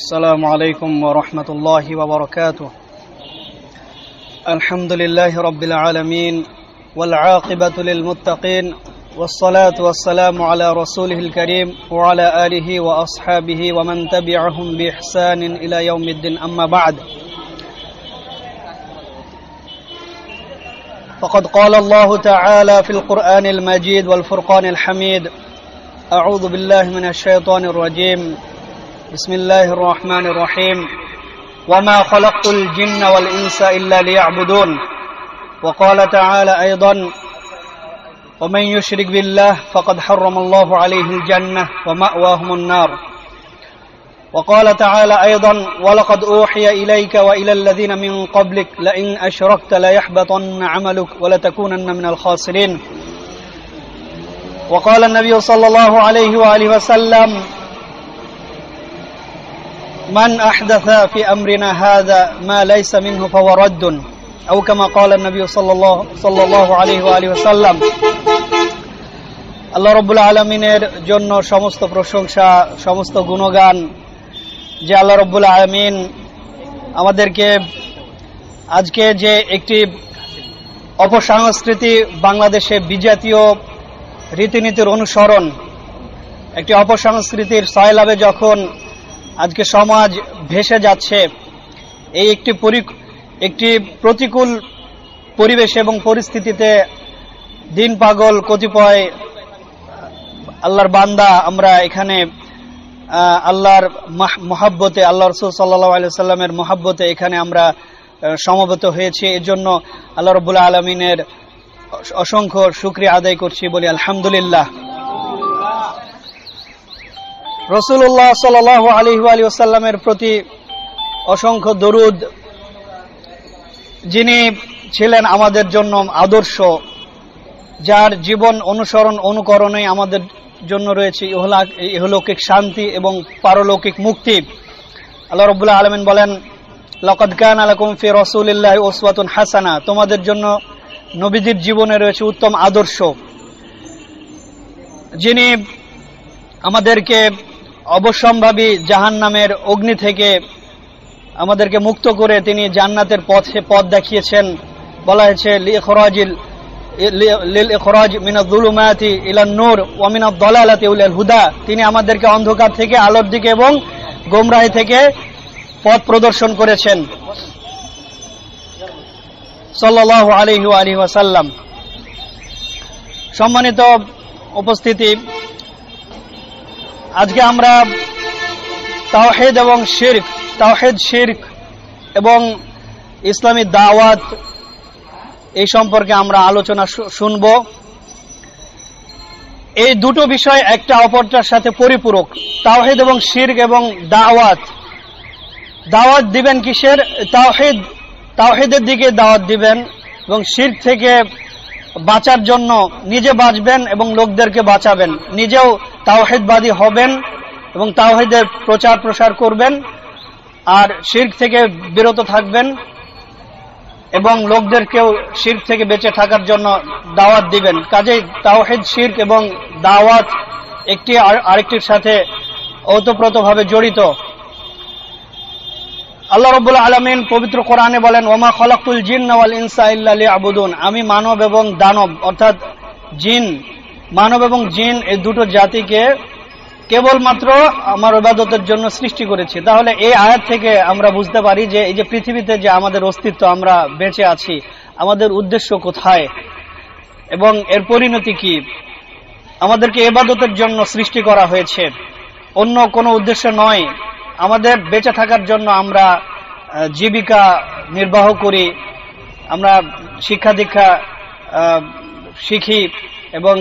السلام عليكم ورحمة الله وبركاته. الحمد لله رب العالمين والعاقبة للمتقين والصلاة والسلام على رسوله الكريم وعلى آله وأصحابه ومن تبعهم بإحسان إلى يوم الدين. أما بعد فقد قال الله تعالى في القرآن المجيد والفرقان الحميد أعوذ بالله من الشيطان الرجيم. بسم الله الرحمن الرحيم. وما خلقت الجن والإنس إلا ليعبدون. وقال تعالى أيضا ومن يشرك بالله فقد حرم الله عليه الجنة ومأواهم النار. وقال تعالى أيضا ولقد أوحي إليك وإلى الذين من قبلك لئن أشركت ليحبطن عملك ولتكونن من الخاسرين. وقال النبي صلى الله عليه وآله وسلم من أحدث في أمرنا هذا ما ليس منه فهو رد أو كما قال النبي صلى الله, صلى الله عليه وآله وسلم আল্লাহ রব্বুল আলমিনের জন্য সমস্ত প্রশংসা সমস্ত গুণগান যে আল্লাহ রব্বুল আলমিন আমাদেরকে আজকে যে একটি অপসংস্কৃতি বাংলাদেশে বিজাতীয় রীতিনীতির অনুসরণ একটি অপসংস্কৃতির সয়লাভে যখন আজকে সমাজ ভেসে যাচ্ছে। এই একটি একটি প্রতিকূল পরিবেশ এবং পরিস্থিতিতে দিন পাগল কতিপয় আল্লাহর বান্দা আমরা এখানে আল্লাহর মহাব্বতে, আল্লাহ রসুল সাল্লাহ সাল্লামের মহাব্বতে এখানে আমরা সমবেত হয়েছি। এর জন্য আল্লাহ রবুল্লা আলমিনের অসংখ্য শুক্রিয়া আদায় করছি বলি আলহামদুলিল্লাহ। রসুল্লাহ সাল আলী আলী আসাল্লামের প্রতি অসংখ্য দরুদ। যিনি ছিলেন আমাদের জন্য আদর্শ, যার জীবন অনুসরণ অনুকরণে আমাদের জন্য রয়েছে ইহলা ইহলৌকিক শান্তি এবং পারলৌকিক মুক্তি। আল্লাহ রবুল্লাহ আলমিন বলেন, লকদ কান আলকুম ফি রসুল্লাহ ওসওয়াতুন হাসানা। তোমাদের জন্য নবীদের জীবনে রয়েছে উত্তম আদর্শ। যিনি আমাদেরকে অবশ্যম্ভাবী জাহান নামের অগ্নি থেকে আমাদেরকে মুক্ত করে তিনি জান্নাতের পথে পথ দেখিয়েছেন। বলা হয়েছে, লিখরাজিল হুদা। তিনি আমাদেরকে অন্ধকার থেকে আলোর দিকে এবং গোমরাহি থেকে পথ প্রদর্শন করেছেন। সাল্লাহ আলহি আলহি ওয়াসাল্লাম। সম্মানিত উপস্থিতি আজকে আমরা তাওহেদ এবং শির্ক, তাওহেদ, শির্ক এবং ইসলামী দাওয়াত এই সম্পর্কে আমরা আলোচনা শুনব। এই দুটো বিষয় একটা অপরটার সাথে পরিপূরক। তাওহেদ এবং শির্ক এবং দাওয়াত। দাওয়াত দিবেন কিসের? তাওহেদ, তাওহেদের দিকে দাওয়াত দিবেন এবং শির্ক থেকে বাঁচার জন্য নিজে বাঁচবেন এবং লোকদেরকে বাঁচাবেন। নিজেও তাওহেদবাদী হবেন এবং তাওহেদের প্রচার প্রসার করবেন আর শির্ক থেকে বিরত থাকবেন এবং লোকদেরকেও শির্ক থেকে বেঁচে থাকার জন্য দাওয়াত দিবেন। কাজেই তাওহেদ, শির্ক এবং দাওয়াত একটি আরেকটির সাথে ওতপ্রোতভাবে জড়িত। আল্লাহ রব্বুল আলমিন পবিত্র কোরআনে বলেন, ওমা খলাকুল জিন নওয়াল ইনসা আবুদুন আমি মানব এবং দানব, অর্থাৎ জিন মানব এবং জিন এই দুটো জাতিকে কেবলমাত্র আমার ইবাদতের জন্য সৃষ্টি করেছি। তাহলে এই আয়াত থেকে আমরা বুঝতে পারি যে এই যে পৃথিবীতে যে আমাদের অস্তিত্ব আমরা বেঁচে আছি, আমাদের উদ্দেশ্য কোথায় এবং এর পরিণতি কি? আমাদেরকে এবাদতের জন্য সৃষ্টি করা হয়েছে। অন্য কোনো উদ্দেশ্য নয়। আমাদের বেঁচে থাকার জন্য আমরা জীবিকা নির্বাহ করি, আমরা শিক্ষা দীক্ষা শিখি এবং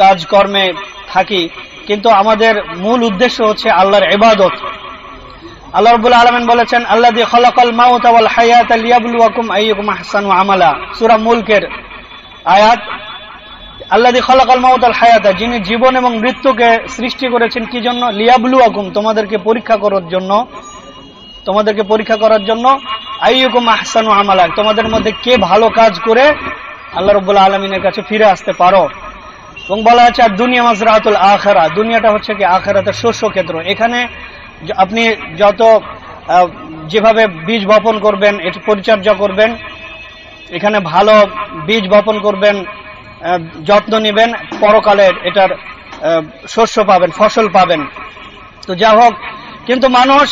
কাজকর্মে থাকি, কিন্তু আমাদের মূল উদ্দেশ্য হচ্ছে আল্লাহর এবাদত আল্লাহ রবুল্লা আলমেন বলেছেন আল্লাহ দিয়ে খলাকল মাউত আওয়াল হায়াত লিয়াবুলুয়াকুম আইয়ুকুম আহসানু আমালা। সূরা মুলকের আয়াত আল্লাহ দিয়ে খলাকল মাউত আল হায়াতা, যিনি জীবন এবং মৃত্যুকে সৃষ্টি করেছেন কি জন্য? লিয়াবুলুয়াকুম, তোমাদেরকে পরীক্ষা করার জন্য, তোমাদেরকে পরীক্ষা করার জন্য, আইয়ুকুম আহসানু আমালা। তোমাদের মধ্যে কে ভালো কাজ করে আল্লাহ রবুল্লা আলমিনের কাছে ফিরে আসতে পারো। এবং বলা হচ্ছে আর দুনিয়া মাজরাতুল আখেরা দুনিয়াটা হচ্ছে কি, আখেরাতের শস্য ক্ষেত্র। এখানে আপনি যত যেভাবে বীজ বপন করবেন, এটি পরিচর্যা করবেন, এখানে ভালো বীজ বপন করবেন যত্ন নেবেন, পরকালে এটার শস্য পাবেন, ফসল পাবেন। তো যা হোক, কিন্তু মানুষ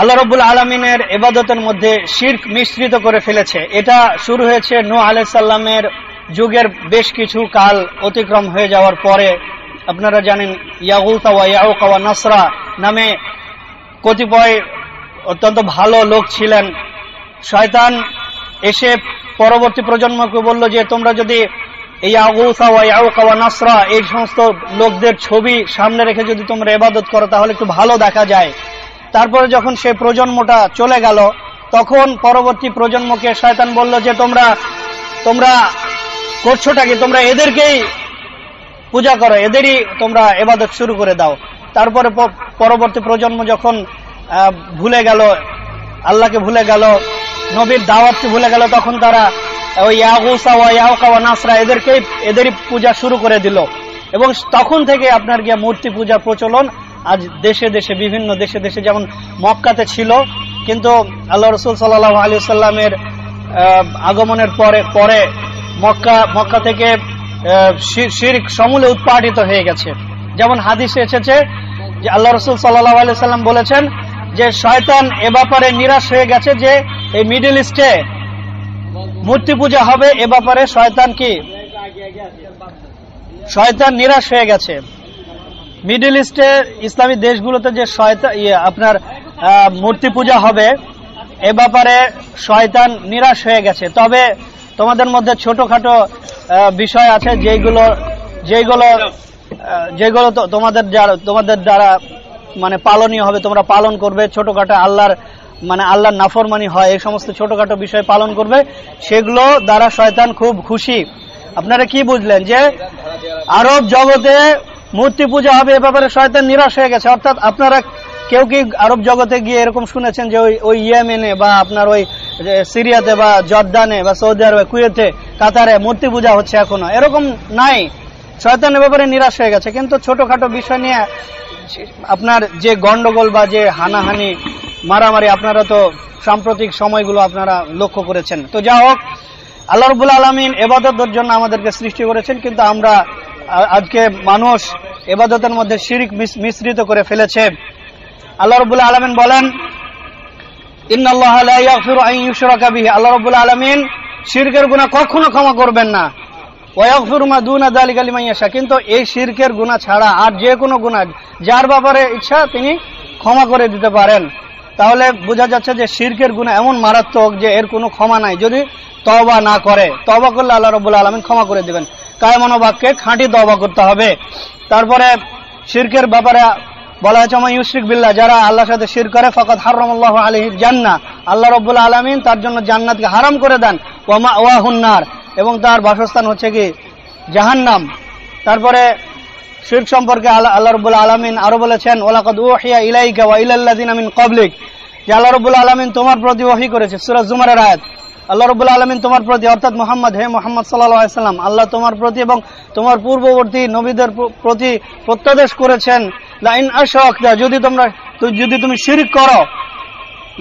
আল্লাহ রব্বুল আলমিনের এবাদতের মধ্যে শির্ক মিশ্রিত করে ফেলেছে। এটা শুরু হয়েছে নূ আলাইসাল্লামের যুগের বেশ কিছু কাল অতিক্রম হয়ে যাওয়ার পরে, আপনারা জানেন ইয়াগুতা ওয়া ইয়াউকা ওয়া নাসরা নামে কতিপয় অত্যন্ত ভালো লোক ছিলেন। শয়তান এসে পরবর্তী প্রজন্মকে বলল যে, তোমরা যদি এই আগুসা ওয়া ইয়াউকা ওয়া নাসরা এই সমস্ত লোকদের ছবি সামনে রেখে যদি তোমরা ইবাদত করো, তাহলে একটু ভালো দেখা যায়। তারপরে যখন সেই প্রজন্মটা চলে গেল, তখন পরবর্তী প্রজন্মকে শয়তান বলল যে, তোমরা তোমরা করছোটা কি? তোমরা এদেরকেই পূজা করো, এদেরই তোমরা এবাদত শুরু করে দাও। তারপরে পরবর্তী প্রজন্ম যখন ভুলে গেল, আল্লাহকে ভুলে গেল, নবীর দাওয়াতকে ভুলে গেল, তখন তারা ওই ইয়াগুসা ওয়া ইয়াউকা ওয়া নাসরা এদেরকেই, এদেরই পূজা শুরু করে দিল। এবং তখন থেকে আপনার গিয়ে মূর্তি পূজার প্রচলন আজ দেশে দেশে, বিভিন্ন দেশে দেশে, যেমন মক্কাতে ছিল, কিন্তু আল্লাহ রসুল সাল্লাহ আলী সাল্লামের আগমনের পরে পরে মক্কা মক্কা থেকে শির- সমূলে উৎপাদিত হয়ে গেছে। যেমন হাদিসে এসেছে যে আল্লাহ রসুল সাল্লাহ আলি সাল্লাম বলেছেন যে শয়তান এ ব্যাপারে নিরাশ হয়ে গেছে যে এই মিডিল ইস্টে মূর্তি পূজা হবে, এ ব্যাপারে শয়তান কি? শয়তান নিরাশ হয়ে গেছে। মিডল ইস্টে ইসলামী দেশগুলোতে যে শয়তান ইয়ে আপনার মূর্তি পূজা হবে, এ ব্যাপারে শয়তান নিরাশ হয়ে গেছে। তবে তোমাদের মধ্যে ছোটখাটো বিষয় আছে যেগুলো যেগুলো যেগুলো তোমাদের তোমাদের দ্বারা মানে পালনীয় হবে, তোমরা পালন করবে, ছোটখাটো আল্লাহর মানে আল্লাহর নাফরমানি হয়, এই সমস্ত ছোটখাটো বিষয় পালন করবে, সেগুলো দ্বারা শয়তান খুব খুশি। আপনারা কি বুঝলেন যে আরব জগতে মূর্তি পূজা হবে এ ব্যাপারে শয়তান নিরাশ হয়ে গেছে? অর্থাৎ আপনারা কেউ কি আরব জগতে গিয়ে এরকম শুনেছেন যে ওই ওই ইয়েমেনে বা আপনার ওই সিরিয়াতে বা জর্দানে বা সৌদি আরবে, কুয়েতে, কাতারে মূর্তি পূজা হচ্ছে এখনও। এরকম নাই। শয়তান এ ব্যাপারে নিরাশ হয়ে গেছে। কিন্তু ছোটখাটো বিষয় নিয়ে আপনার যে গন্ডগোল বা যে হানাহানি, মারামারি, আপনারা তো সাম্প্রতিক সময়গুলো আপনারা লক্ষ্য করেছেন। তো যা হোক, আল্লাহ রবুল আলমিন এবাদতের জন্য আমাদেরকে সৃষ্টি করেছেন, কিন্তু আমরা আজকে মানুষ এবাদতের মধ্যে শিরিক মিশ্রিত করে ফেলেছে। আল্লাহ রবুল আলমিন বলেন আল্লাহ কখনো ক্ষমা করবেন না। কিন্তু এই শিরকের গুনাহ ছাড়া আর যে কোনো গুনাহ, যার ব্যাপারে ইচ্ছা তিনি ক্ষমা করে দিতে পারেন। তাহলে বোঝা যাচ্ছে যে শিরকের গুনাহ এমন মারাত্মক যে এর কোনো ক্ষমা নাই। যদি তওবা না করে, তওবা করলে আল্লাহ রাব্বুল আলামিন ক্ষমা করে দিবেন। কায়মনো বাক্যে খাঁটি তওবা করতে হবে। তারপরে শিরকের ব্যাপারে বলা হয়েছে আমার ইউশরিক বিল্লাহ, যারা আল্লাহর সাথে শির করে ফকত হারামাল্লাহু আলাইহির জান্না আল্লাহ রাব্বুল আলামিন তার জন্য জান্নাতকে হারাম করে দেন। ওয়া ওয়াহুন্নার এবং তার বাসস্থান হচ্ছে কি? জাহান্নাম। তারপরে শিরক সম্পর্কে আল্লাহ আল্লাহ রব্বুল আলমিন আরও বলেছেন ওলাকদ ওহিয়া ইলাইকা ওয়া ইলাল্লাযিন মিন ক্বাবলিক। যে আল্লাহ রব্বুল আলমিন তোমার প্রতি ওহী করেছে, সূরা জুমারের আয়াত। আল্লাহ রব্বুল আলমিন তোমার প্রতি, অর্থাৎ মোহাম্মদ, হে মোহাম্মদ আলাইহি সাল্লাম আল্লাহ তোমার প্রতি এবং তোমার পূর্ববর্তী নবীদের প্রতি প্রত্যাদেশ করেছেন। লাইন আশরাকতা যদি তোমরা যদি তুমি শিরিক করো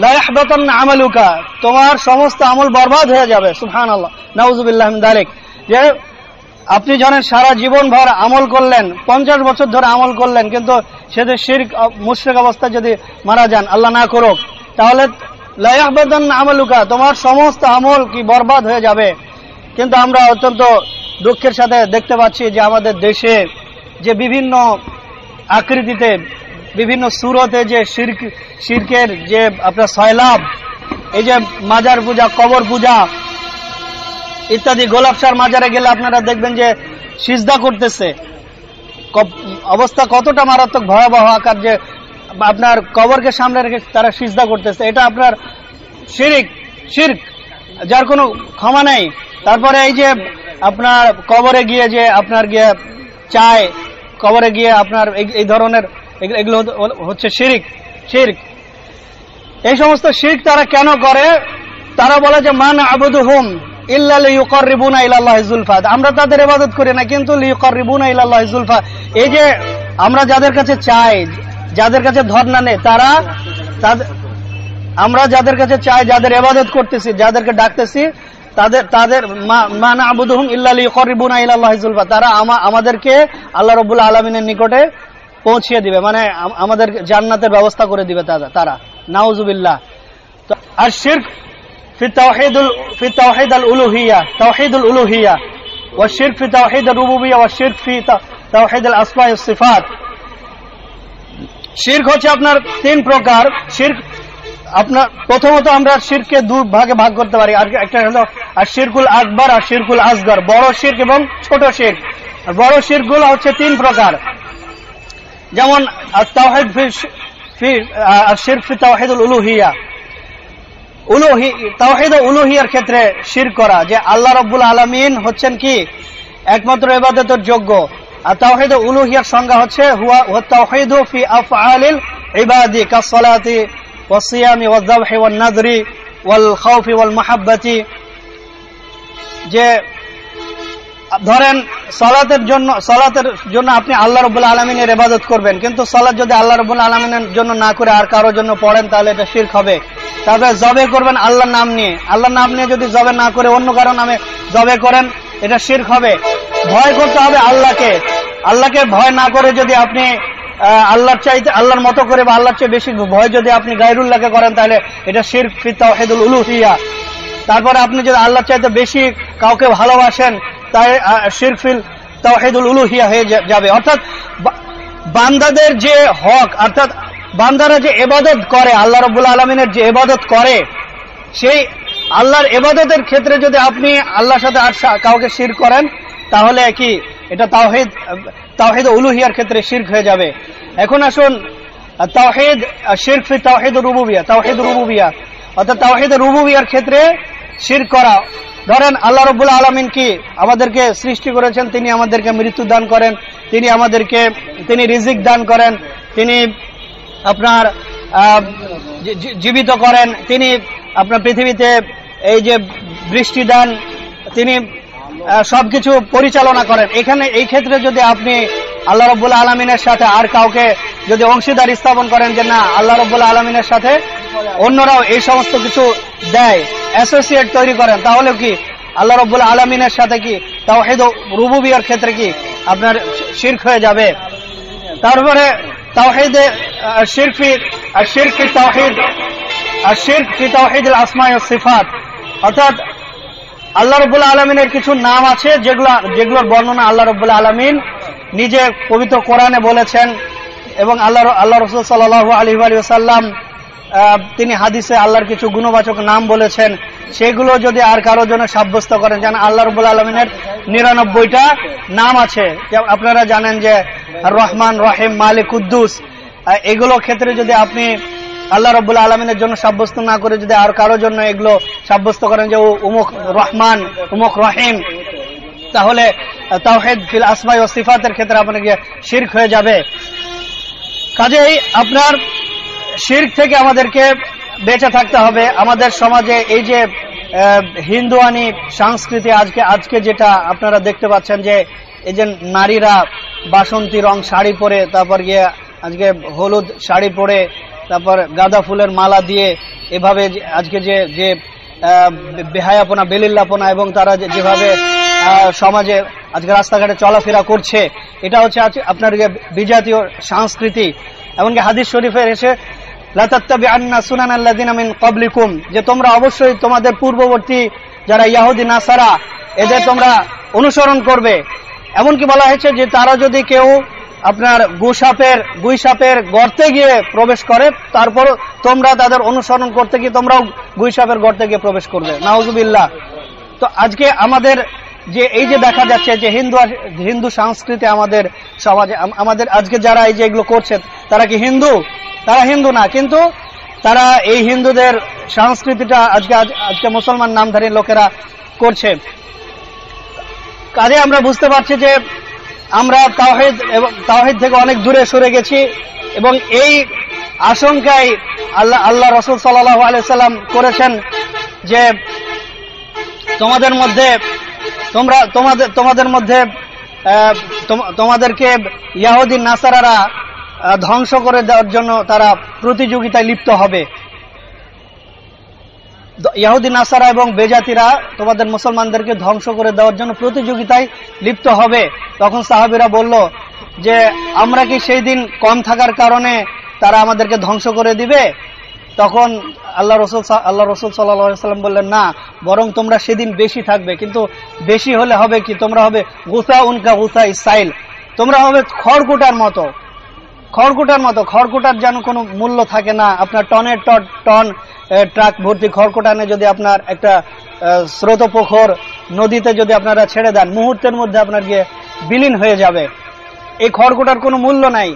লা ইয়াহবাতান্না আমালুকা, তোমার সমস্ত আমল বরবাদ হয়ে যাবে, সুবহানাল্লাহ। নাউজুবিল্লাহ মিন যালিক যে আপনি জানেন সারা জীবন ভর আমল করলেন, পঞ্চাশ বছর ধরে আমল করলেন, কিন্তু সেদের শির মুশ্রিক অবস্থায় যদি মারা যান, আল্লাহ না করুক, তাহলে লায়াহবাদান আমলুকা, তোমার সমস্ত আমল কি বরবাদ হয়ে যাবে। কিন্তু আমরা অত্যন্ত দুঃখের সাথে দেখতে পাচ্ছি যে আমাদের দেশে যে বিভিন্ন আকৃতিতে বিভিন্ন সুরতে যে শির্ক শির্কের যে আপনার সয়লাভ, এই যে মাজার পূজা, কবর পূজা ইত্যাদি গোলাপসার মাজারে গেলে আপনারা দেখবেন যে সিজদা করতেছে। অবস্থা কতটা মারাত্মক ভয়াবহ আকার যে আপনার কবরকে সামনে রেখে তারা সিজদা করতেছে। এটা আপনার শিরিক, শির্ক, যার কোনো ক্ষমা নেই। তারপরে এই যে আপনার কবরে গিয়ে যে আপনার গিয়ে চায় কবরে গিয়ে আপনার এই- ধরনের এগুলো- হচ্ছে শিরিক, শির্ক। এই সমস্ত শির্ক তারা কেন করে? তারা বলে যে, মান আবুদু হুম ইল্লা লিয়ুকাররিবুনা ইলাল্লাহ যুলফা আমরা তাদের ইবাদত করি না, কিন্তু লিয়ুকাররিবুনা ইলাল্লাহ যুলফা এই যে আমরা যাদের কাছে চাই, যাদের কাছে ধর্ণা নেই, তারা আমরা যাদের কাছে চাই, যাদের এবাদত করতেছি, যাদেরকে ডাকতেছি তাদের তাদের মানা আবুদুহুম ইল্লালি করিবুনা ইল্লাহ জুলফা তারা আমা- আমাদেরকে আল্লাহ রবুল্লা আলমিনের নিকটে পৌঁছিয়ে দিবে মানে আম- আমাদের জান্নাতের ব্যবস্থা করে দিবে তারা তারা নাউজুবিল্লাহ তো আর শির্ক في التوحيد ال- في التوحيد الألوهية توحيد الألوهية والشرك في توحيد الربوبية والشرك في ت- توحيد الأسماء والصفات শির্ক হচ্ছে আপনার তিন প্রকার শির্ক আপনার প্রথমত আমরা শিরকে দু ভাগে ভাগ করতে পারি। আর একটা হলো আর শিরকুল আকবর আর শিরকুল আসগর। বড় শির্ক এবং ছোট শির্ক। বড় শিরকুল হচ্ছে তিন প্রকার। যেমন তাওহিদ ফি ফি আর শিরক ফি উলুহিয়া। উলুহি, তাওহিদ উলুহিয়ার ক্ষেত্রে শির করা, যে আল্লাহ রব্বুল আলমিন হচ্ছেন কি? একমাত্র এবাদতের যোগ্য। আর তাওহিদ উলুহিয়ার সংজ্ঞা হচ্ছে হুয়া তাওহিদু ফি আফআলিল ইবাদি কাসসালাতি ওয়াসিয়ামি ওয়াযবাহি ওয়ান নাযরি ওয়াল খাউফি যে ধরেন সলাতের জন্য সলাতের জন্য আপনি আল্লাহ রবুল্লা আলমিনের ইবাদত করবেন, কিন্তু সলাৎ যদি আল্লাহ রবুল্লা আলমিনের জন্য না করে আর কারোর জন্য পড়েন, তাহলে এটা শির্ক হবে। তারপরে জবে করবেন আল্লাহর নাম নিয়ে। আল্লাহর নাম নিয়ে যদি জবে না করে অন্য কারও নামে জবে করেন, এটা শির্ক হবে। ভয় করতে হবে আল্লাহকে। আল্লাহকে ভয় না করে যদি আপনি আল্লাহর চাইতে, আল্লাহর মতো করে বা আল্লাহর চেয়ে বেশি ভয় যদি আপনি গাইরুল্লাহকে করেন, তাহলে এটা শির্ক ফি তাওহিদুল উলুহিয়া। তারপরে আপনি যদি আল্লাহর চাইতে বেশি কাউকে ভালোবাসেন, তাই শিরফিল তাওহিদুল উলুহিয়া হয়ে যাবে। অর্থাৎ বান্দাদের যে হক, অর্থাৎ বান্দারা যে এবাদত করে, আল্লাহ রবুল আলমিনের যে এবাদত করে, সেই আল্লাহর এবাদতের ক্ষেত্রে যদি আপনি আল্লাহর সাথে আর কাউকে শির করেন, তাহলে কি এটা তাওহিদ তাওহিদ উলুহিয়ার ক্ষেত্রে শির্ক হয়ে যাবে। এখন আসুন, তাওহিদ, শির্ক ফি তাওহিদ রুবুবিয়া তাওহিদ রুবুবিয়া। অর্থাৎ তাওহিদ রুবুবিয়ার ক্ষেত্রে শির করা। ধরেন, আল্লাহ রবুল্লা আলমিন কি? আমাদেরকে সৃষ্টি করেছেন, তিনি আমাদেরকে মৃত্যু দান করেন, তিনি আমাদেরকে, তিনি রিজিক দান করেন, তিনি আপনার জীবিত করেন, তিনি আপনার পৃথিবীতে এই যে বৃষ্টি দান, তিনি সবকিছু পরিচালনা করেন। এখানে এই ক্ষেত্রে যদি আপনি আল্লাহ রব্বুল আলমিনের সাথে আর কাউকে যদি অংশীদার স্থাপন করেন যে না, আল্লাহ রব্বুল আলমিনের সাথে অন্যরাও এই সমস্ত কিছু দেয় অ্যাসোসিয়েট তৈরি করেন, তাহলে কি? আল্লাহ রব্বুল আলমিনের সাথে কি? তাওহিদ রুবুবিয়ার ক্ষেত্রে কি আপনার শির্ক হয়ে যাবে? তারপরে তাওহিদে শিরক ফি শিরক ফি তাওহিদ আর শিরক ফি তাওহিদ আসমাই সিফাত অর্থাৎ আল্লাহ রব্বুল আলমিনের কিছু নাম আছে যেগুলো যেগুলোর বর্ণনা আল্লাহ রব্বুল আলমিন নিজে পবিত্র কোরআনে বলেছেন এবং আল্লাহ আল্লাহ রসুল সাল্লাহ আলী আলী সাল্লাম তিনি হাদিসে আল্লাহর কিছু গুণবাচক নাম বলেছেন। সেগুলো যদি আর কারোর জন্য সাব্যস্ত করেন, যেন আল্লাহ রব্বুল আলমিনের নিরানব্বইটা নাম আছে। আপনারা জানেন যে রহমান, রহিম, মালিক উদ্দুস এগুলো ক্ষেত্রে যদি আপনি আল্লাহ রব্বুল আলমিনের জন্য সাব্যস্ত না করে যদি আর কারোর জন্য এগুলো সাব্যস্ত করেন যে উমুক রহমান, উমুক রহিম, তাহলে তাওহেদ ফিল আসমাই ও সিফাতের ক্ষেত্রে আপনাকে শির্ক হয়ে যাবে। কাজেই আপনার শির্ক থেকে আমাদেরকে বেঁচে থাকতে হবে। আমাদের সমাজে এই যে হিন্দুয়ানি সংস্কৃতি আজকে আজকে যেটা আপনারা দেখতে পাচ্ছেন যে, এই যে নারীরা বাসন্তী রং শাড়ি পরে, তারপর গিয়ে আজকে হলুদ শাড়ি পরে তারপর গাঁদা ফুলের মালা দিয়ে এভাবে আজকে যে যে বেহায়াপনা, বেলিল্লাপনা এবং তারা যেভাবে সমাজে আজকে রাস্তাঘাটে চলাফেরা করছে, এটা হচ্ছে আপনার যে বিজাতীয় সংস্কৃতি। এমনকি হাদিস শরীফের এসে লাতাত্তাবি আন্না সুনান আল্লাদিনা আমিন কবলিকুম যে তোমরা অবশ্যই তোমাদের পূর্ববর্তী যারা ইয়াহুদি, নাসারা, এদের তোমরা অনুসরণ করবে। এমনকি বলা হয়েছে যে তারা যদি কেউ আপনার গুসাপের, গুইসাপের গর্তে গিয়ে প্রবেশ করে, তারপর তোমরা তাদের অনুসরণ করতে গিয়ে তোমরাও গুইসাপের গর্তে গিয়ে প্রবেশ করবে। নাউজুবিল্লাহ। তো আজকে আমাদের যে, এই যে দেখা যাচ্ছে যে হিন্দু হিন্দু সংস্কৃতি আমাদের সমাজে আমাদের আজকে যারা এই যে এগুলো করছে, তারা কি হিন্দু? তারা হিন্দু না, কিন্তু তারা এই হিন্দুদের সংস্কৃতিটা আজকে আজকে মুসলমান নামধারী লোকেরা করছে। কাজে আমরা বুঝতে পারছি যে আমরা তাওহিদ এবং তাওহিদ থেকে অনেক দূরে সরে গেছি এবং এই আশঙ্কায় আল্লাহ আল্লাহ রসুল সাল্লাহ আলাইসাল্লাম করেছেন যে তোমাদের মধ্যে তোমরা, তোমাদের তোমাদের মধ্যে তোমাদেরকে ইয়াহুদি, নাসারারা ধ্বংস করে দেওয়ার জন্য তারা প্রতিযোগিতায় লিপ্ত হবে। দ- ইহুদি নাসারা এবং বেজাতিরা তোমাদের মুসলমানদেরকে ধ্বংস করে দেওয়ার জন্য প্রতিযোগিতায় লিপ্ত হবে। তখন সাহাবিরা বলল যে, আমরা কি সেই দিন কম থাকার কারণে তারা আমাদেরকে ধ্বংস করে দিবে? তখন আল্লাহ রসুল আল্লাহ রসুল সাল্লাম বললেন, না, বরং তোমরা সেদিন বেশি থাকবে। কিন্তু বেশি হলে হবে কি? তোমরা হবে গুসা উনকা গুসা ইসাইল তোমরা হবে খড়কুটার মতো। খড়কুটার মতো, খড়কুটার যেন কোনো মূল্য থাকে না। আপনার টনের টন টন ট্রাক ভর্তি খড়কুটানে যদি আপনার একটা স্রোতপোখর নদীতে যদি আপনারা ছেড়ে দেন, মুহূর্তের মধ্যে আপনার গিয়ে বিলীন হয়ে যাবে। এই খড়কুটার কোনো মূল্য নাই।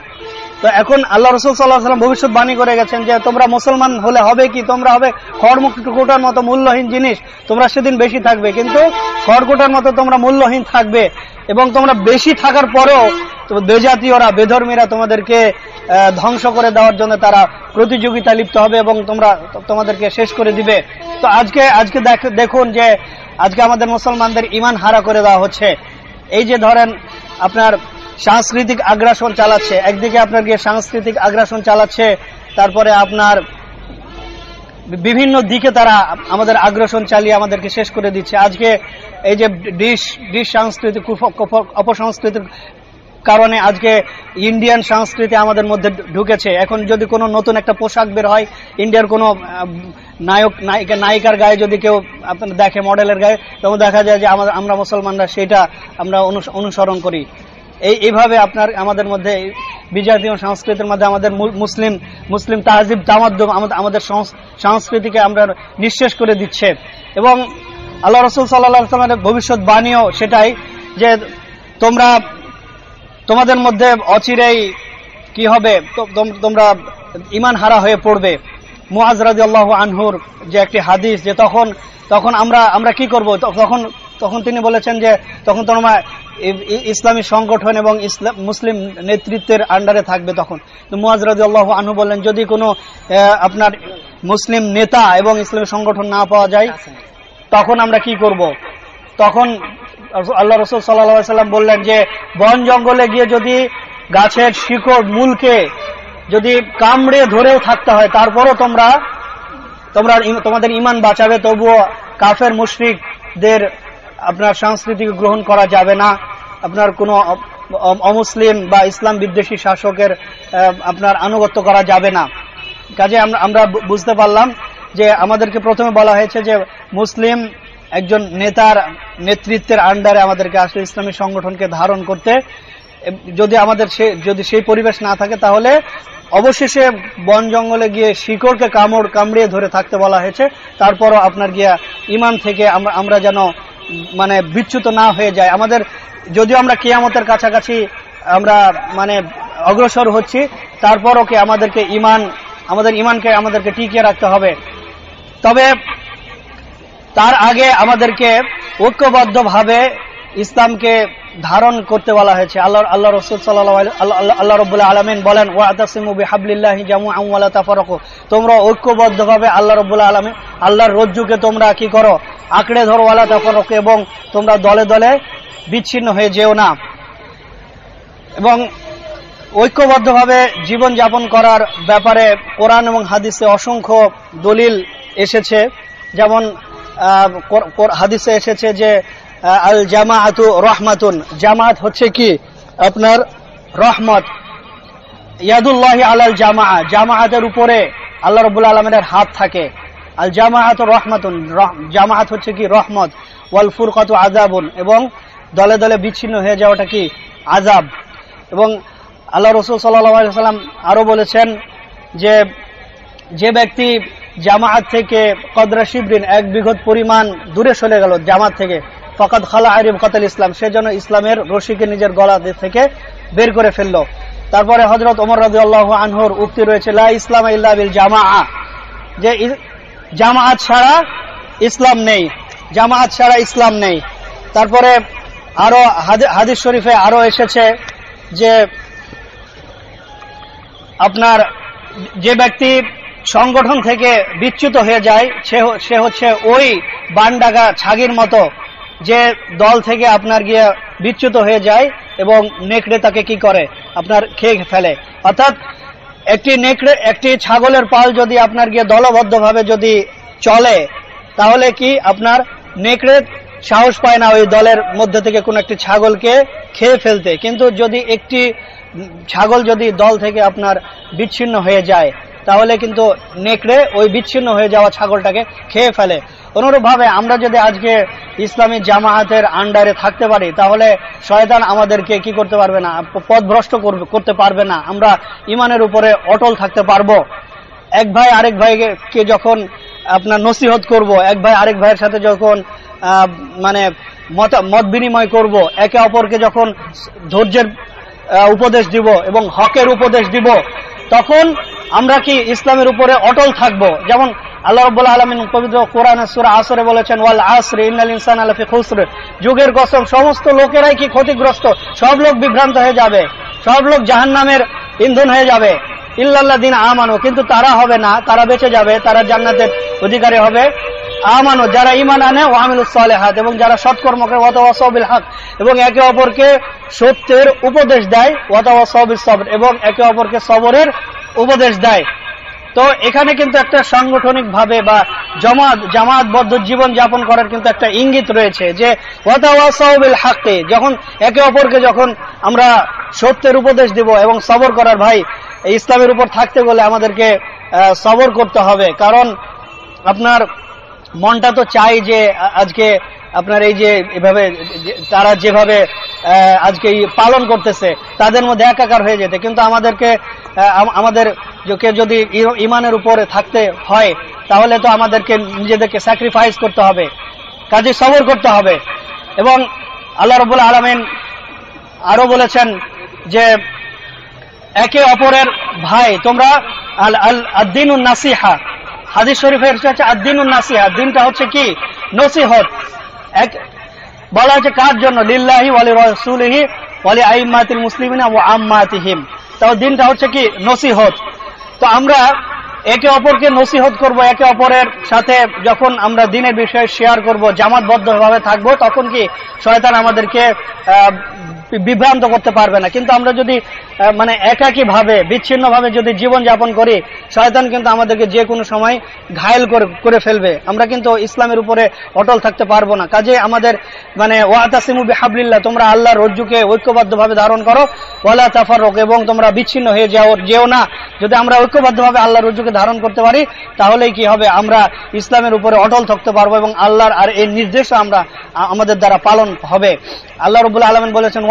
তো এখন আল্লাহ রসুল সাল্লাহ সাল্লাম ভবিষ্যৎবাণী করে গেছেন যে, তোমরা মুসলমান হলে হবে কি? তোমরা হবে খড়কুটার মতো মূল্যহীন জিনিস। তোমরা সেদিন বেশি থাকবে। কিন্তু খড়কুটার মতো তোমরা মূল্যহীন থাকবে এবং তোমরা বেশি থাকার পরেও তো বেজাতীয়রা, বেধর্মীরা তোমাদেরকে ধ্বংস করে দেওয়ার জন্য তারা প্রতিযোগিতা লিপ্ত হবে এবং তোমরা তোমাদেরকে শেষ করে দিবে। তো আজকে আজকে দেখ- দেখুন যে আজকে আমাদের মুসলমানদের ইমান হারা করে দেওয়া হচ্ছে। এই যে ধরেন আপনার সাংস্কৃতিক আগ্রাসন চালাচ্ছে, একদিকে আপনার গিয়ে সাংস্কৃতিক আগ্রাসন চালাচ্ছে, তারপরে আপনার বিভিন্ন দিকে তারা আমাদের আগ্রাসন চালিয়ে আমাদেরকে শেষ করে দিচ্ছে। আজকে এই যে ডিশ ডিশ সংস্কৃতি কুফ- কুফ- অপসংস্কৃতির কারণে আজকে ইন্ডিয়ান সংস্কৃতি আমাদের মধ্যে ঢুকেছে। এখন যদি কোনো নতুন একটা পোশাক বের হয়, ইন্ডিয়ার কোনো নায়ক, নায়িকা নায়িকার গায়ে যদি কেউ আপনার দেখে, মডেলের গায়ে, তখন দেখা যায় যে আমাদের আমরা মুসলমানরা সেটা আমরা অনুস- অনুসরণ করি। এই এইভাবে আপনার, আমাদের মধ্যে বিজাতীয় সংস্কৃতির মধ্যে আমাদের মুসলিম মুসলিম তাহজিব তামাদ্দুম আমাদের সংস্কৃতিকে আমরা নিঃশেষ করে দিচ্ছে। এবং আল্লাহ রসুল সাল্লাহ সাল্লামের ভবিষ্যৎবাণীও সেটাই যে তোমরা তোমাদের মধ্যে অচিরেই কি হবে? তো- তোম- তোমরা ইমান হারা হয়ে পড়বে। মুআজ রাদিয়াল্লাহু আনহুর যে একটি হাদিস যে তখন তখন আমরা আমরা কি করব? তখন তখন তিনি বলেছেন যে তখন তোমরা ইসলামী সংগঠন এবং ইসলাম মুসলিম নেতৃত্বের আন্ডারে থাকবে তখন। তো মুআজ রাদিয়াল্লাহু আনহু বললেন যদি কোনো আপনার মুসলিম নেতা এবং ইসলামী সংগঠন না পাওয়া যায় তখন আমরা কি করব? তখন আল্লাহ রসুল সাল্লা সাল্লাম বললেন যে, বন জঙ্গলে গিয়ে যদি গাছের শিকড়, মূলকে যদি কামড়ে ধরেও থাকতে হয়, তারপরও তোমরা তোমরা তোমাদের ইমান বাঁচাবে, তবুও কাফের মুশরিকদের আপনার সংস্কৃতি গ্রহণ করা যাবে না। আপনার কোনো অমুসলিম বা ইসলাম বিদ্বেষী শাসকের আপনার আনুগত্য করা যাবে না। কাজে আমরা বুঝতে পারলাম যে, আমাদেরকে প্রথমে বলা হয়েছে যে, মুসলিম একজন নেতার নেতৃত্বের আন্ডারে আমাদেরকে আসলে ইসলামী সংগঠনকে ধারণ করতে, যদি আমাদের সে, যদি সেই পরিবেশ না থাকে, তাহলে অবশেষে বন জঙ্গলে গিয়ে শিকড়কে কামড় কামড়িয়ে ধরে থাকতে বলা হয়েছে। তারপরও আপনার গিয়া ইমান থেকে আমরা যেন মানে বিচ্যুত না হয়ে যায় আমাদের, যদিও আমরা কেয়ামতের কাছাকাছি আমরা মানে অগ্রসর হচ্ছি, তারপরও কি আমাদেরকে ইমান, আমাদের ইমানকে আমাদেরকে টিকিয়ে রাখতে হবে। তবে তার আগে আমাদেরকে ঐক্যবদ্ধভাবে ইসলামকে ধারণ করতে বলা হয়েছে। আল্লাহ আল্লাহ রসুল সাল্লাহ আল্লাহ আল্লাহ রবুল্লাহ আলমিন বলেন, ওয়া আতাসিমু বিহাবলিল্লাহি জামু আমওয়ালা তাফারাকু। তোমরা ঐক্যবদ্ধভাবে আল্লাহ রবুল্লাহ আলমিন আল্লাহর রজ্জুকে তোমরা কি করো? আঁকড়ে ধরো ওয়ালা তাফারাকু, এবং তোমরা দলে দলে বিচ্ছিন্ন হয়ে যেও না। এবং ঐক্যবদ্ধভাবে জীবন যাপন করার ব্যাপারে কোরআন এবং হাদিসে অসংখ্য দলিল এসেছে। যেমন হাদিসে এসেছে যে আল জামাআতু রহমাতুন। জামাত হচ্ছে কি? আপনার রহমত। ইয়াদুল্লাহি আলাল জামা জামাহাতের উপরে আল্লাহ রবুল্লা আলমের হাত থাকে। আল জামাআত রহমাতুন। রহ- জামাআত হচ্ছে কি? রহমত। ওয়াল ফুরকাতু আজাবুন এবং দলে দলে বিচ্ছিন্ন হয়ে যাওয়াটা কি? আজাব এবং আল্লাহ রসুল সাল্লাহ সাল্লাম আরও বলেছেন যে যে ব্যক্তি জামায়াত থেকে কদরা শিবরিন এক বিঘত পরিমাণ দূরে সরে গেল জামাত থেকে। ফকাত খালা আরিফ কতল ইসলাম সেজন্য ইসলামের রশিকে নিজের গলা থেকে বের করে ফেলল। তারপরে হজরত ওমর রাজু আল্লাহ আনহর উক্তি রয়েছে, লা ইসলাম ইল্লা বিল জামা যে জামায়াত ছাড়া ইসলাম নেই। জামায়াত ছাড়া ইসলাম নেই। তারপরে আরও হাদি- হাদিস শরীফে আরও এসেছে যে আপনার যে ব্যক্তি সংগঠন থেকে বিচ্যুত হয়ে যায়, সে হচ্ছে ওই বানডাগা ছাগির মতো, যে দল থেকে আপনার গিয়ে বিচ্যুত হয়ে যায় এবং নেকড়ে তাকে কি করে? আপনার খেয়ে ফেলে। অর্থাৎ একটি নেকড়ে, একটি ছাগলের পাল যদি আপনার গিয়ে দলবদ্ধভাবে যদি চলে, তাহলে কি আপনার নেকড়ে সাহস পায় না ওই দলের মধ্যে থেকে কোন একটি ছাগলকে খেয়ে ফেলতে? কিন্তু যদি একটি ছাগল যদি দল থেকে আপনার বিচ্ছিন্ন হয়ে যায় তাহলে কিন্তু নেকড়ে ওই বিচ্ছিন্ন হয়ে যাওয়া ছাগলটাকে খেয়ে ফেলে। অনুরূপভাবে আমরা যদি আজকে ইসলামী জামায়াতের আন্ডারে থাকতে পারি, তাহলে শয়তান আমাদেরকে কি করতে পারবে না? পথভ্রষ্ট করতে পারবে না। আমরা ইমানের উপরে অটল থাকতে পারব। এক ভাই আরেক ভাইকে যখন আপনার নসিহত করব, এক ভাই আরেক ভাইয়ের সাথে যখন মানে মত বিনিময় করব, একে অপরকে যখন ধৈর্যের উপদেশ দিব এবং হকের উপদেশ দিব, তখন আমরা কি ইসলামের উপরে অটল থাকব? যেমন আল্লাহ রব্বুল আলমিন পবিত্র কোরআন সুরা আসরে বলেছেন, ওয়াল আসরে ইন্নাল ইনসান আলফি খুসরে। যুগের কসম, সমস্ত লোকেরাই কি ক্ষতিগ্রস্ত? সব লোক বিভ্রান্ত হয়ে যাবে। সব লোক জাহান নামের ইন্ধন হয়ে যাবে। ইল্লাল্লাহ দিন আমানো, কিন্তু তারা হবে না, তারা বেঁচে যাবে, তারা জান্নাতের অধিকারী হবে। আমানো, যারা ইমান আনে ও আমিল হাত এবং যারা সৎকর্ম করে ওয়াতাওয়াসবিল হক এবং একে অপরকে সত্যের উপদেশ দেয় ওয়াতাওয়াসবিল সবর এবং একে অপরকে সবরের উপদেশ দেয়। তো এখানে কিন্তু একটা সাংগঠনিক ভাবে বা জমাত, জামাতবদ্ধ জীবন যাপন করার কিন্তু একটা ইঙ্গিত রয়েছে যে ওয়াতাওয়াসবিল হাকতে যখন একে অপরকে যখন আমরা সত্যের উপদেশ দিব এবং সবর করার, ভাই ইসলামের উপর থাকতে গেলে আমাদেরকে সবর করতে হবে। কারণ আপনার মনটা তো চাই যে আজকে আপনার এই যে, এভাবে তারা যেভাবে আজকে পালন করতেছে, তাদের মধ্যে একাকার হয়ে যেতে। কিন্তু আমাদেরকে আমাদের যদি ইমানের উপরে থাকতে হয়, তাহলে তো আমাদেরকে নিজেদেরকে স্যাক্রিফাইস করতে হবে, কাজে সবর করতে হবে। এবং আল্লাহ রবুল আলমিন আরও বলেছেন যে, একে অপরের ভাই, তোমরা আল আল দিন নাসিহা। হাদিস শরীফের হচ্ছে আদিন নাসিহা। দিনটা হচ্ছে কি? নসিহত। এক বলা হয়েছে কার জন্য? লিল্লাহি ওয়ালি রসুলহি ওয়ালি আইমাতিল মুসলিমিনা ও আম্মাতিহিম। তাও দিনটা হচ্ছে কি? নসিহত। তো আমরা একে অপরকে নসিহত করব, একে অপরের সাথে যখন আমরা দিনের বিষয়ে শেয়ার করব, জামাতবদ্ধভাবে থাকব, তখন কি শয়তান আমাদেরকে বিভ্রান্ত করতে পারবে না। কিন্তু আমরা যদি মানে একাকি ভাবে বিচ্ছিন্ন ভাবে যদি জীবন যাপন করি, শয়তান কিন্তু আমাদেরকে যে কোনো সময় ঘায়ল করে ফেলবে। আমরা কিন্তু ইসলামের উপরে অটল থাকতে পারব না। কাজে আমাদের মানে ওয়াতাসিমু হাবলিল্লাহ তোমরা আল্লাহর রজ্জুকে ঐক্যবদ্ধভাবে ধারণ করো, ওয়ালা তাফারক এবং তোমরা বিচ্ছিন্ন হয়ে যাও, যেও না। যদি আমরা ঐক্যবদ্ধভাবে আল্লাহর রজ্জুকে ধারণ করতে পারি, তাহলেই কি হবে? আমরা ইসলামের উপরে অটল থাকতে পারব, এবং আল্লাহর আর এই নির্দেশ আমরা আমাদের দ্বারা পালন হবে। আল্লাহ রবুল্লা আলমিন বলেছেন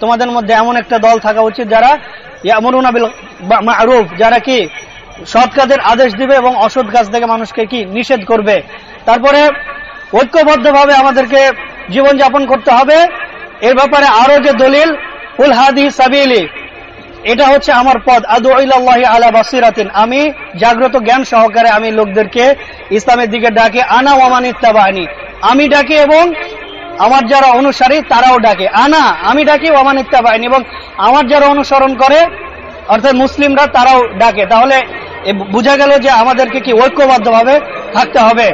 তোমাদের মধ্যে এমন একটা দল থাকা উচিত যারা মারুফ, যারা কি সৎ কাজের আদেশ দিবে এবং অসৎ কাজ থেকে মানুষকে কি নিষেধ করবে। তারপরে ঐক্যবদ্ধভাবে আমাদেরকে জীবন যাপন করতে হবে। এর ব্যাপারে আরও যে দলিল উল হাদি সাবিলি, এটা হচ্ছে আমার পদ। আদুল্লাহি আলা বাসিরাতিন। আমি জাগ্রত জ্ঞান সহকারে আমি লোকদেরকে ইসলামের দিকে ডাকি। আনা ওয়ামান ইত্তাবাহানি আমি ডাকি এবং আমার যারা অনুসারী, তারাও ডাকে। আনা আমি ডাকি ওয়ামান ইত্তাবাহিনী এবং আমার যারা অনুসরণ করে, অর্থাৎ মুসলিমরা, তারাও ডাকে। তাহলে বুঝা গেল যে আমাদেরকে কি ঐক্যবদ্ধভাবে থাকতে হবে।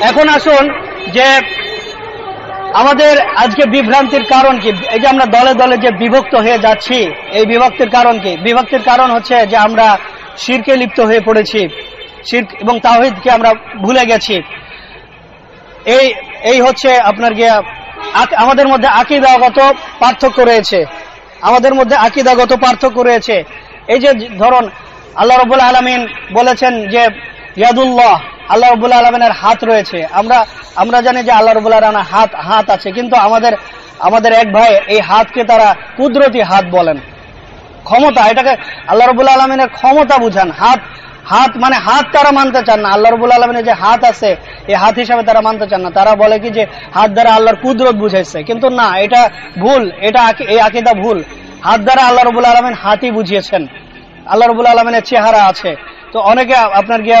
এখন আসুন যে আমাদের আজকে বিভ্রান্তির কারণ কি? এই যে আমরা দলে দলে যে বিভক্ত হয়ে যাচ্ছি, এই বিভক্তির কারণ কি? বিভক্তির কারণ হচ্ছে যে আমরা শিরকে লিপ্ত হয়ে পড়েছি। শির এবং তাহিদকে আমরা ভুলে গেছি। এই এই হচ্ছে আপনার গিয়া আমাদের মধ্যে আকিদাগত পার্থক্য রয়েছে। আমাদের মধ্যে আকিদাগত পার্থক্য রয়েছে। এই যে ধরুন, আল্লাহ রবুল আলমিন বলেছেন যে, ইয়াদুল্লাহ, আল্লাহ রবুল্লা আলমিনের হাত রয়েছে। আমরা আমরা জানি যে আল্লাহ রবুল্লা আলমের হাত হাত আছে, কিন্তু আমাদের আমাদের এক ভাই এই হাতকে তারা কুদরতি হাত বলেন। ক্ষমতা, এটাকে আল্লাহ রবুল্লা আলমিনের ক্ষমতা বুঝান। হাত হাত মানে হাত তারা মানতে চান না। আল্লাহ রবুল আলমিনের যে হাত আছে, এই হাত হিসাবে তারা মানতে চান না। তারা বলে কি যে হাত দ্বারা আল্লাহর কুদরত বুঝাইছে। কিন্তু না, এটা ভুল, এটা এই আকিদা ভুল। হাত দ্বারা আল্লাহ রবুল আলমিন হাতই বুঝিয়েছেন। আল্লাহ রবুল আলমিনের চেহারা আছে। তো অনেকে আপনার গিয়া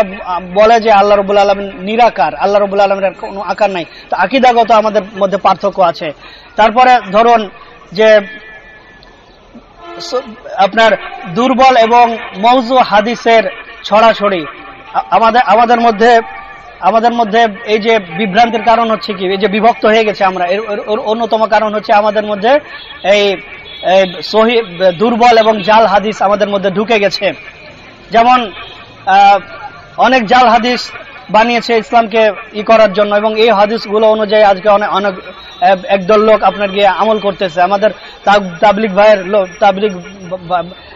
বলে যে আল্লাহ রবুল আলমিন নিরাকার, আল্লাহ রবুল আলমিনের কোনো আকার নাই। তো আকিদাগত আমাদের মধ্যে পার্থক্য আছে। তারপরে ধরুন যে আপনার দুর্বল এবং মৌজু হাদিসের ছড়াছড়ি। আমাদের আমাদের মধ্যে আমাদের মধ্যে এই যে বিভ্রান্তির কারণ হচ্ছে কি, এই যে বিভক্ত হয়ে গেছে আমরা, এর অন্যতম কারণ হচ্ছে আমাদের মধ্যে এই সহি, দুর্বল এবং জাল হাদিস আমাদের মধ্যে ঢুকে গেছে। যেমন অনেক জাল হাদিস বানিয়েছে ইসলামকে ই করার জন্য এবং এই হাদিসগুলো অনুযায়ী আজকে অনেক অনেক একদল লোক আপনার গিয়ে আমল করতেছে। আমাদের তাব- তাবলিগ ভাইয়ের লোক তাবলিগ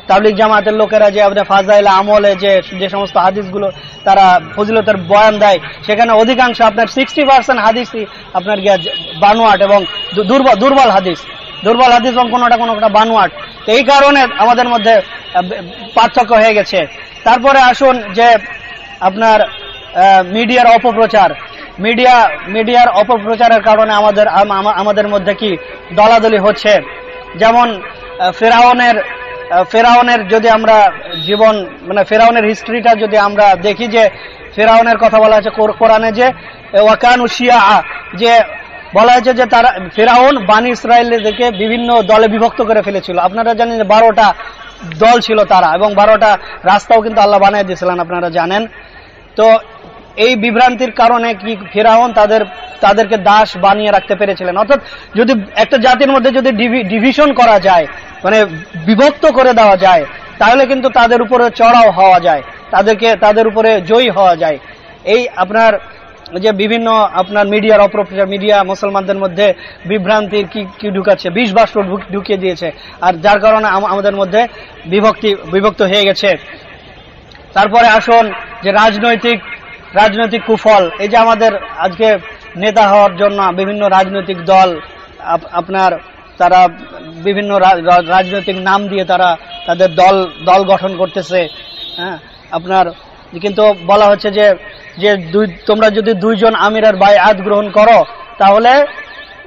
বা- জামাতের লোকেরা যে আপনার ফাজাইল আমলে যে যে সমস্ত হাদিসগুলো তারা ফজিলতের বয়ান দেয়, সেখানে অধিকাংশ আপনার সিক্সটি পার্সেন্ট হাদিসই আপনার গিয়া বানোয়াট এবং দুর্বল দুর্বল হাদিস। দুর্বল হাদিস এবং কোনোটা কোনোটা বানোয়াট। তো এই কারণে আমাদের মধ্যে পার্থক্য হয়ে গেছে। তারপরে আসুন যে আপনার মিডিয়ার অপপ্রচার। মিডিয়া, মিডিয়ার অপপ্রচারের কারণে আমাদের, আম- আম- আমাদের মধ্যে কি দলাদলি হচ্ছে? যেমন ফেরাউনের ফেরাউনের যদি আমরা জীবন মানে ফেরাউনের হিস্ট্রিটা যদি আমরা দেখি যে ফেরাউনের কথা বলা হয়েছে কোর- কোরআনে যে ওয়াকানু শিয়া যে বলা হয়েছে যে তারা, ফেরাউন বানি ইসরায়েলদেরকে বিভিন্ন দলে বিভক্ত করে ফেলেছিল। আপনারা জানেন যে বারোটা দল ছিল তারা এবং বারোটা রাস্তাও কিন্তু আল্লাহ বানিয়ে দিয়েছিলেন, আপনারা জানেন। তো এই বিভ্রান্তির কারণে কি ফেরাউন তাদের, তাদেরকে দাস বানিয়ে রাখতে পেরেছিলেন? অর্থাৎ যদি একটা জাতির মধ্যে যদি ডিভিশন করা যায় মানে বিভক্ত করে দেওয়া যায়, তাহলে কিন্তু তাদের উপরে চড়াও হওয়া যায়, তাদেরকে, তাদের উপরে জয়ী হওয়া যায়। এই আপনার, যে বিভিন্ন আপনার মিডিয়ার অপপ্রচার মিডিয়া মুসলমানদের মধ্যে বিভ্রান্তির কি কি ঢুকাচ্ছে? বিষ বাষ্প ঢুকিয়ে দিয়েছে। আর যার কারণে আমাদের মধ্যে বিভক্তি, বিভক্ত হয়ে গেছে। তারপরে আসুন যে রাজনৈতিক রাজনৈতিক কুফল, এই যে আমাদের আজকে নেতা হওয়ার জন্য বিভিন্ন রাজনৈতিক দল আপনার তারা বিভিন্ন রাজনৈতিক নাম দিয়ে তারা তাদের দল দল গঠন করতেছে হ্যাঁ? আপনার, কিন্তু বলা হচ্ছে যে যে দুই, তোমরা যদি দুইজন আমিরের বাই আদ গ্রহণ করো, তাহলে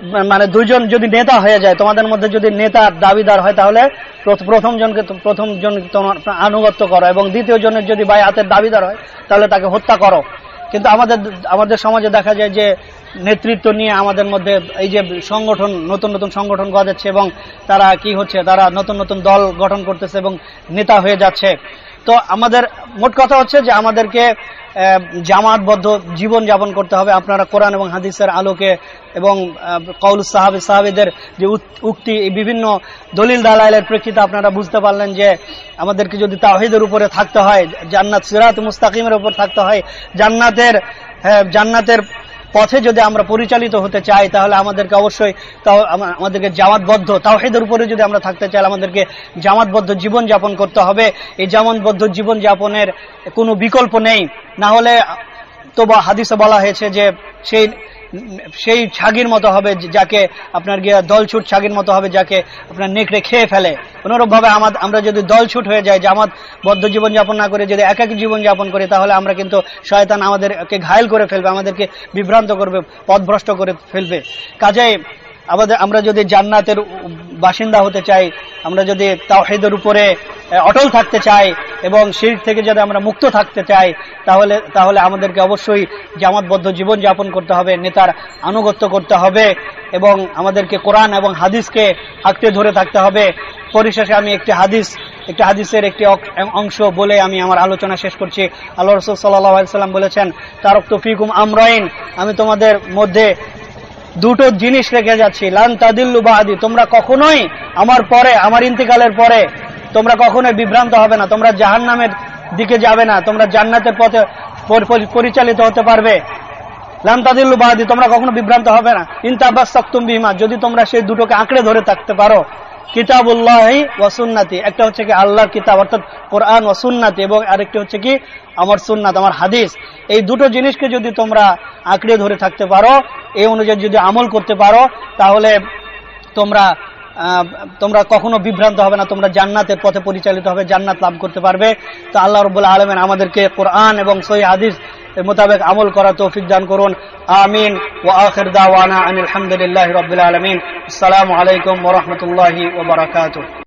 মানে দুইজন যদি নেতা হয়ে যায়, তোমাদের মধ্যে যদি নেতার দাবিদার হয়, তাহলে প্রথ- প্রথম জনকে প্রথম জন তোমার আনুগত্য করো এবং দ্বিতীয় জনের যদি বাই হাতের দাবিদার হয়, তাহলে তাকে হত্যা করো। কিন্তু আমাদের আমাদের সমাজে দেখা যায় যে নেতৃত্ব নিয়ে আমাদের মধ্যে এই যে সংগঠন, নতুন নতুন সংগঠন গজাচ্ছে এবং তারা কি হচ্ছে, তারা নতুন নতুন দল গঠন করতেছে এবং নেতা হয়ে যাচ্ছে। তো আমাদের, মোট কথা হচ্ছে যে আমাদেরকে জামাতবদ্ধ জীবন যাপন করতে হবে। আপনারা কোরআন এবং হাদিসের আলোকে এবং কৌল সাহাবি, সাহাবিদের যে উক্তি বিভিন্ন দলিল দালাইলের প্রেক্ষিতে আপনারা বুঝতে পারলেন যে আমাদেরকে যদি তাহিদের উপরে থাকতে হয়, জান্নাত সিরাত মুস্তাকিমের উপর থাকতে হয়, জান্নাতের জান্নাতের পথে যদি আমরা পরিচালিত হতে চাই, তাহলে আমাদেরকে অবশ্যই আমাদেরকে জামাতবদ্ধ, তাওহিদের উপরে যদি আমরা থাকতে চাই, আমাদেরকে জামাতবদ্ধ জীবন যাপন করতে হবে। এই জামাতবদ্ধ জীবন যাপনের কোনো বিকল্প নেই। না হলে তো বা হাদিসে বলা হয়েছে যে, সেই সেই ছাগির মতো হবে যাকে আপনার গিয়ে দলছুট ছাগির মতো হবে যাকে আপনার নেকড়ে খেয়ে ফেলে। অনুরূপভাবে আমাদের আমরা যদি দলছুট হয়ে যাই আমার বদ্ধ জীবনযাপন না করে যদি এক এক জীবনযাপন করি, তাহলে আমরা কিন্তু শয়তান আমাদেরকে ঘায়ল করে ফেলবে, আমাদেরকে বিভ্রান্ত করবে পথভ্রষ্ট করে ফেলবে। কাজেই আমাদের, আমরা যদি জান্নাতের বাসিন্দা হতে চাই, আমরা যদি তাওহিদের উপরে অটল থাকতে চাই এবং শির থেকে যদি আমরা মুক্ত থাকতে চাই, তাহলে তাহলে আমাদেরকে অবশ্যই জামাতবদ্ধ জীবন যাপন করতে হবে, নেতার আনুগত্য করতে হবে এবং আমাদেরকে কোরআন এবং হাদিসকে আঁকতে ধরে থাকতে হবে। পরিশেষে আমি একটি হাদিস, একটি হাদিসের একটি অংশ বলে আমি আমার আলোচনা শেষ করছি। আল্লাহ রসুল সাল্লাহ সাল্লাম বলেছেন তারক তফিকুম আমরাইন আমি তোমাদের মধ্যে দুটো জিনিস রেখে যাচ্ছি। লান তাদিল্লু বাহাদি তোমরা কখনোই আমার পরে, আমার ইন্তিকালের পরে, তোমরা কখনোই বিভ্রান্ত হবে না। তোমরা জাহান নামের দিকে যাবে না। তোমরা জান্নাতের পথে পরি- পরি- পরিচালিত হতে পারবে। লাম তাদিল্লু বাহাদি তোমরা কখনো বিভ্রান্ত হবে না। ইন্তাবাস সক্তুম বিমা যদি তোমরা সেই দুটোকে আঁকড়ে ধরে থাকতে পারো কিতাবুল্লাহি ওয়াসুন্নাতি একটা হচ্ছে কি আল্লাহর কিতাব, অর্থাৎ কোরআন ওয়াসুন্নাতি এবং আরেকটি হচ্ছে কি আমার সুন্নাত, আমার হাদিস। এই দুটো জিনিসকে যদি তোমরা আঁকড়ে ধরে থাকতে পারো, এই অনুযায়ী যদি আমল করতে পারো, তাহলে তোমরা তোমরা কখনো বিভ্রান্ত হবে না, তোমরা জান্নাতের পথে পরিচালিত হবে, জান্নাত লাভ করতে পারবে। তো আল্লাহ রবুল্লাহ আলমেন আমাদেরকে কোরআন এবং সহি হাদিস মোতাবেক আমল করা তৌফিক দান করুন। আমিন। ও আখির দাওয়ানা আনিল আলহামদুলিল্লাহ রবিল আলমিন। আসসালামু আলাইকুম ওরহমতুল্লাহি ওবরাকাতুহ